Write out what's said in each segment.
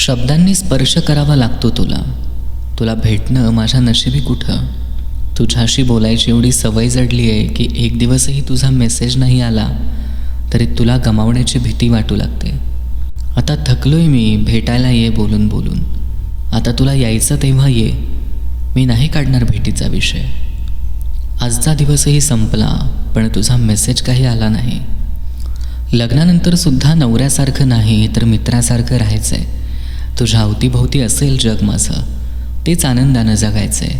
शब्दांनी स्पर्श करावा लागतो तुला. तुला भेटणं माझ्या नशिबी कुठं? तुझ्याशी बोलायची एवढी सवय जडली आहे की एक दिवसही तुझा मेसेज नाही आला तरी तुला गमावण्याची भीती वाटू लागते. आता थकलोय मी भेटायला ये बोलून बोलून. आता तुला यायचं तेव्हा ये. मी नाही काढणार भेटीचा विषय. आजचा दिवसही संपला पण तुझा मेसेज काही आला नाही. लग्नानंतर सुद्धा नवऱ्यासारखं नाही तर मित्रासारखं राहायचं आहे तुझ्या अवतीभोवती असेल जग माझं. तेच आनंदानं जगायचं आहे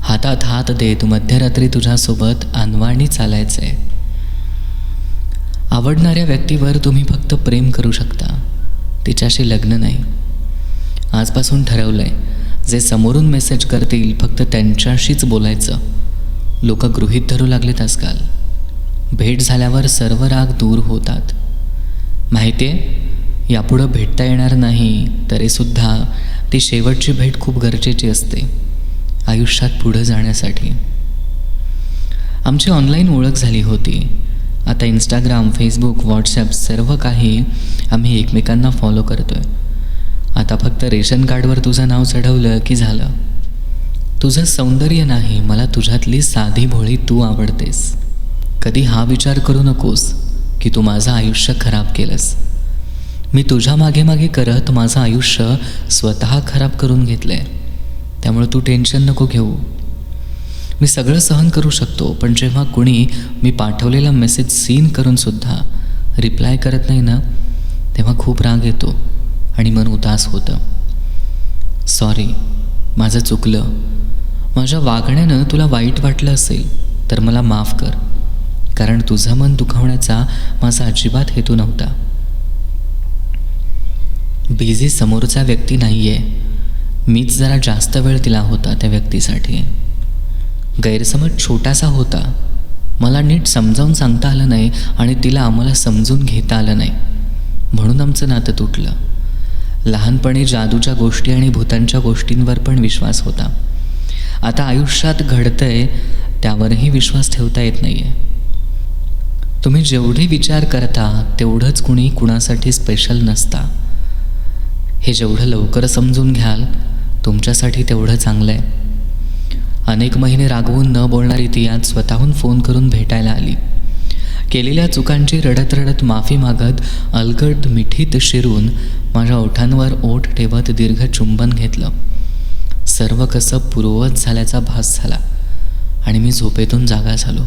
हातात हात देत मध्यरात्री तुझ्यासोबत अनवाणी चालायचं आहे आवडणाऱ्या व्यक्तीवर तुम्ही फक्त प्रेम करू शकता. तिच्याशी लग्न नाही. आजपासून ठरवलं आहे जे समोरून मेसेज करतील फक्त त्यांच्याशीच बोलायचं. लोक गृहीत धरू लागलेत आजकाल. भेट झाल्यावर सर्व राग दूर होतात. माहिती आहे यापुढं भेटता येणार नाही तरीसुद्धा ती शेवटची भेट खूप गरजेची असते आयुष्यात पुढं जाण्यासाठी. आमची ऑनलाईन ओळख झाली होती. आता इंस्टाग्राम फेसबुक व्हॉट्सॲप सर्व काही आम्ही एकमेकांना फॉलो करतो आहे आता फक्त रेशन कार्डवर तुझं नाव चढवलं की झालं. तुझं सौंदर्य नाही मला तुझ्यातली साधी भोळी तू आवडतेस. कधी हा विचार करू नकोस की तू माझं आयुष्य खराब केलंस. मी तुझ्या मागे मागे करत माझं आयुष्य स्वतः खराब करून घेतलं आहे त्यामुळे तू टेन्शन नको घेऊ. मी सगळं सहन करू शकतो पण जेव्हा कुणी मी पाठवलेला मेसेज सीन करूनसुद्धा रिप्लाय करत नाही ना तेव्हा खूप राग येतो आणि मन उदास होतं. सॉरी माझं चुकलं. माझ्या वागण्यानं तुला वाईट वाटलं असेल तर मला माफ कर. कारण तुझं मन दुखावण्याचा माझा अजिबात हेतू नव्हता. बिझी समोरचा व्यक्ती नाही आहे मीच जरा जास्त वेळ दिला होता त्या व्यक्तीसाठी. गैरसमज छोटासा होता. मला नीट समजावून सांगता आलं नाही आणि तिला आम्हाला समजून घेता आलं नाही. म्हणून आमचं नातं तुटलं. लहानपणी जादूच्या गोष्टी आणि भूतांच्या गोष्टींवर पण विश्वास होता. आता आयुष्यात घडतंय त्यावरही विश्वास ठेवता येत नाही आहे तुम्ही जेवढे विचार करता तेवढंच कुणी कुणासाठी स्पेशल नसता. हे जेवढं लवकर समजून घ्याल तुमच्यासाठी तेवढं चांगलं आहे. अनेक महिने रागवून न बोलणारी ती आज स्वतःहून फोन करून भेटायला आली. केलेल्या चुकांची रडत रडत माफी मागत अलगद मिठीत शिरून माझ्या ओठांवर ओठ ठेवत दीर्घ चुंबन घेतलं. सर्व कसं पूर्ववत झाल्याचा भास झाला आणि मी झोपेतून जागा झालो.